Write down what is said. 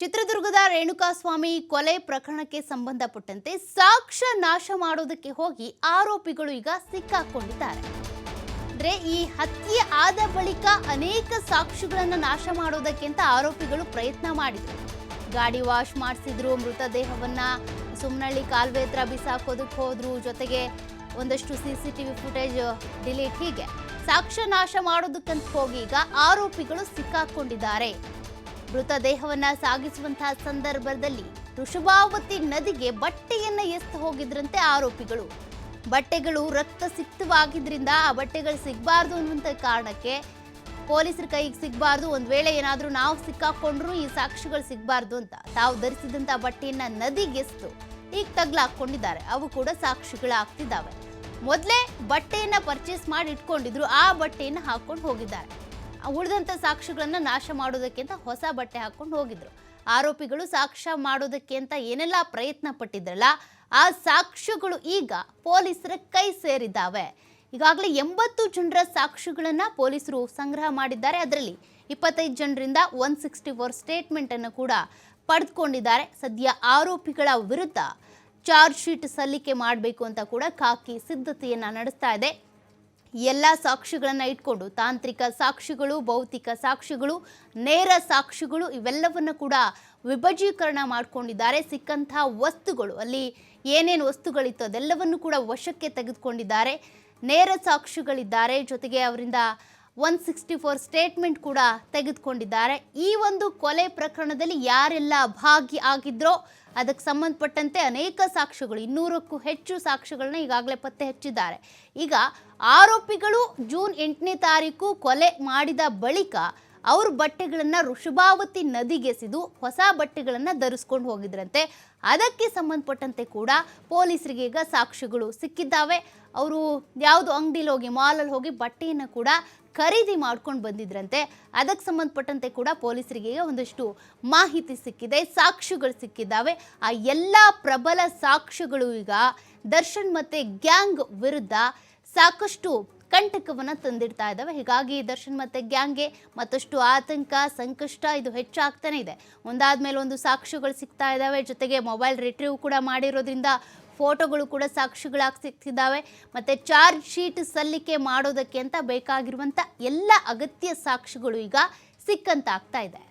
ಚಿತ್ರದುರ್ಗದ ರೇಣುಕಾಸ್ವಾಮಿ ಕೊಲೆ ಪ್ರಕರಣಕ್ಕೆ ಸಂಬಂಧಪಟ್ಟಂತೆ ಸಾಕ್ಷ್ಯ ನಾಶ ಮಾಡೋದಕ್ಕೆ ಹೋಗಿ ಆರೋಪಿಗಳು ಈಗ ಸಿಕ್ಕಾಕೊಂಡಿದ್ದಾರೆ. ಅಂದ್ರೆ ಈ ಹತ್ಯೆ ಆದ ಬಳಿಕ ಅನೇಕ ಸಾಕ್ಷಿಗಳನ್ನು ನಾಶ ಮಾಡೋದಕ್ಕಿಂತ ಆರೋಪಿಗಳು ಪ್ರಯತ್ನ ಮಾಡಿದ್ರು. ಗಾಡಿ ವಾಶ್ ಮಾಡಿಸಿದ್ರು, ಮೃತದೇಹವನ್ನ ಸುಮ್ನಳ್ಳಿ ಕಾಲುವೆ ಹತ್ರ ಬಿಸಾಕೋದಕ್ಕೆ ಹೋದ್ರು, ಜೊತೆಗೆ ಒಂದಷ್ಟು C C TV footage delete ಹೀಗೆ. ಸಾಕ್ಷ್ಯ ನಾಶ ಮಾಡೋದಕ್ಕಂತ ಹೋಗಿ ಈಗ ಆರೋಪಿಗಳು ಸಿಕ್ಕಾಕೊಂಡಿದ್ದಾರೆ. ಮೃತದೇಹವನ್ನ ಸಾಗಿಸುವಂತಹ ಸಂದರ್ಭದಲ್ಲಿ ಋಷಭಾವತಿ ನದಿಗೆ ಬಟ್ಟೆಯನ್ನ ಎಸ್ತು ಹೋಗಿದ್ರಂತೆ ಆರೋಪಿಗಳು. ಬಟ್ಟೆಗಳು ರಕ್ತ ಸಿಕ್ತವಾಗಿದ್ರಿಂದ ಆ ಬಟ್ಟೆಗಳು ಸಿಗಬಾರ್ದು ಅನ್ನುವಂಥ ಕಾರಣಕ್ಕೆ ಪೊಲೀಸರ ಕೈಗೆ ಸಿಗಬಾರ್ದು, ಒಂದ್ ವೇಳೆ ಏನಾದರೂ ನಾವು ಸಿಕ್ಕಾಕೊಂಡ್ರು ಈ ಸಾಕ್ಷಿಗಳು ಸಿಗಬಾರ್ದು ಅಂತ. ತಾವು ಧರಿಸಿದಂಥ ಬಟ್ಟೆಯನ್ನ ನದಿಗೆಸ್ತು ಈಗ ತಗ್ಲಾಕೊಂಡಿದ್ದಾರೆ ಅವು ಕೂಡ ಸಾಕ್ಷಿಗಳಾಗ್ತಿದ್ದಾವೆ. ಮೊದಲೇ ಬಟ್ಟೆಯನ್ನ ಪರ್ಚೇಸ್ ಮಾಡಿ ಇಟ್ಕೊಂಡಿದ್ರು. ಆ ಬಟ್ಟೆಯನ್ನ ಹಾಕೊಂಡು ಹೋಗಿದ್ದಾರೆ. ಉಳಿದಂಥ ಸಾಕ್ಷಿಗಳನ್ನು ನಾಶ ಮಾಡೋದಕ್ಕೆ ಅಂತ ಹೊಸ ಬಟ್ಟೆ ಹಾಕ್ಕೊಂಡು ಹೋಗಿದ್ರು. ಆರೋಪಿಗಳು ಸಾಕ್ಷ್ಯ ಮಾಡೋದಕ್ಕೆ ಅಂತ ಏನೆಲ್ಲ ಪ್ರಯತ್ನ ಪಟ್ಟಿದ್ರಲ್ಲ, ಆ ಸಾಕ್ಷ್ಯಗಳು ಈಗ ಪೊಲೀಸರ ಕೈ ಸೇರಿದ್ದಾವೆ. ಈಗಾಗಲೇ ಎಂಬತ್ತು ಜನರ ಸಾಕ್ಷಿಗಳನ್ನು ಪೊಲೀಸರು ಸಂಗ್ರಹ ಮಾಡಿದ್ದಾರೆ. ಅದರಲ್ಲಿ ಇಪ್ಪತ್ತೈದು ಜನರಿಂದ ಒನ್ ಸಿಕ್ಸ್ಟಿ ಫೋರ್ ಸ್ಟೇಟ್ಮೆಂಟ್ ಅನ್ನು ಕೂಡ ಪಡೆದುಕೊಂಡಿದ್ದಾರೆ. ಸದ್ಯ ಆರೋಪಿಗಳ ವಿರುದ್ಧ ಚಾರ್ಜ್ ಶೀಟ್ ಸಲ್ಲಿಕೆ ಮಾಡಬೇಕು ಅಂತ ಕೂಡ ಖಾಕಿ ಸಿದ್ಧತೆಯನ್ನು ನಡೆಸ್ತಾ ಇದೆ. ಎಲ್ಲ ಸಾಕ್ಷಿಗಳನ್ನು ಇಟ್ಕೊಂಡು ತಾಂತ್ರಿಕ ಸಾಕ್ಷಿಗಳು, ಭೌತಿಕ ಸಾಕ್ಷಿಗಳು, ನೇರ ಸಾಕ್ಷಿಗಳು ಇವೆಲ್ಲವನ್ನು ಕೂಡ ವಿಭಜೀಕರಣ ಮಾಡ್ಕೊಂಡಿದ್ದಾರೆ. ಸಿಕ್ಕಂಥ ವಸ್ತುಗಳು, ಅಲ್ಲಿ ಏನೇನು ವಸ್ತುಗಳಿತ್ತು ಅದೆಲ್ಲವನ್ನು ಕೂಡ ವಶಕ್ಕೆ ತೆಗೆದುಕೊಂಡಿದ್ದಾರೆ. ನೇರ ಸಾಕ್ಷಿಗಳಿದ್ದಾರೆ, ಜೊತೆಗೆ ಅವರಿಂದ ಒನ್ ಸಿಕ್ಸ್ಟಿ ಫೋರ್ ಸ್ಟೇಟ್ಮೆಂಟ್ ಕೂಡ ತೆಗೆದುಕೊಂಡಿದ್ದಾರೆ. ಈ ಒಂದು ಕೊಲೆ ಪ್ರಕರಣದಲ್ಲಿ ಯಾರೆಲ್ಲ ಭಾಗಿ ಆಗಿದ್ರೋ ಅದಕ್ಕೆ ಸಂಬಂಧಪಟ್ಟಂತೆ ಅನೇಕ ಸಾಕ್ಷ್ಯಗಳು, ಇನ್ನೂರಕ್ಕೂ ಹೆಚ್ಚು ಸಾಕ್ಷ್ಯಗಳನ್ನ ಈಗಾಗಲೇ ಪತ್ತೆ ಹಚ್ಚಿದ್ದಾರೆ. ಈಗ ಆರೋಪಿಗಳು ಜೂನ್ ಎಂಟನೇ ತಾರೀಕು ಕೊಲೆ ಮಾಡಿದ ಬಳಿಕ ಅವ್ರ ಬಟ್ಟೆಗಳನ್ನು ಋಷಭಾವತಿ ನದಿಗೆಸೆದು ಹೊಸ ಬಟ್ಟೆಗಳನ್ನು ಧರಿಸ್ಕೊಂಡು ಹೋಗಿದ್ರಂತೆ. ಅದಕ್ಕೆ ಸಂಬಂಧಪಟ್ಟಂತೆ ಕೂಡ ಪೊಲೀಸರಿಗೆ ಈಗ ಸಾಕ್ಷಿಗಳು ಸಿಕ್ಕಿದ್ದಾವೆ. ಅವರು ಯಾವುದು ಅಂಗಡಿಲಿ ಹೋಗಿ, ಮಾಲಲ್ಲಿ ಹೋಗಿ ಬಟ್ಟೆಯನ್ನು ಕೂಡ ಖರೀದಿ ಮಾಡ್ಕೊಂಡು ಬಂದಿದ್ರಂತೆ. ಅದಕ್ಕೆ ಸಂಬಂಧಪಟ್ಟಂತೆ ಕೂಡ ಪೊಲೀಸರಿಗೆ ಒಂದಷ್ಟು ಮಾಹಿತಿ ಸಿಕ್ಕಿದೆ, ಸಾಕ್ಷ್ಯಗಳು ಸಿಕ್ಕಿದ್ದಾವೆ. ಆ ಎಲ್ಲ ಪ್ರಬಲ ಸಾಕ್ಷ್ಯಗಳು ಈಗ ದರ್ಶನ್ ಮತ್ತೆ ಗ್ಯಾಂಗ್ ವಿರುದ್ಧ ಸಾಕಷ್ಟು ಕಂಟಕವನ್ನು ತಂದಿಡ್ತಾ ಇದ್ದಾವೆ. ಹೀಗಾಗಿ ದರ್ಶನ್ ಮತ್ತೆ ಗ್ಯಾಂಗ್ಗೆ ಮತ್ತಷ್ಟು ಆತಂಕ, ಸಂಕಷ್ಟ ಇದು ಹೆಚ್ಚಾಗ್ತಾನೆ ಇದೆ. ಒಂದಾದ್ಮೇಲೆ ಒಂದು ಸಾಕ್ಷ್ಯಗಳು ಸಿಗ್ತಾ ಇದ್ದಾವೆ. ಜೊತೆಗೆ ಮೊಬೈಲ್ ರಿಟ್ರೀವ್ ಕೂಡ ಮಾಡಿರೋದ್ರಿಂದ ಫೋಟೋಗಳು ಕೂಡ ಸಾಕ್ಷಿಗಳಾಗಿ ಸಿಗ್ತಿದ್ದಾವೆ. ಮತ್ತು ಚಾರ್ಜ್ ಶೀಟ್ ಸಲ್ಲಿಕೆ ಮಾಡೋದಕ್ಕೆ ಅಂತ ಬೇಕಾಗಿರುವಂಥ ಎಲ್ಲ ಅಗತ್ಯ ಸಾಕ್ಷಿಗಳು ಈಗ ಸಿಕ್ಕಂತಾಗ್ತಾ ಇದೆ.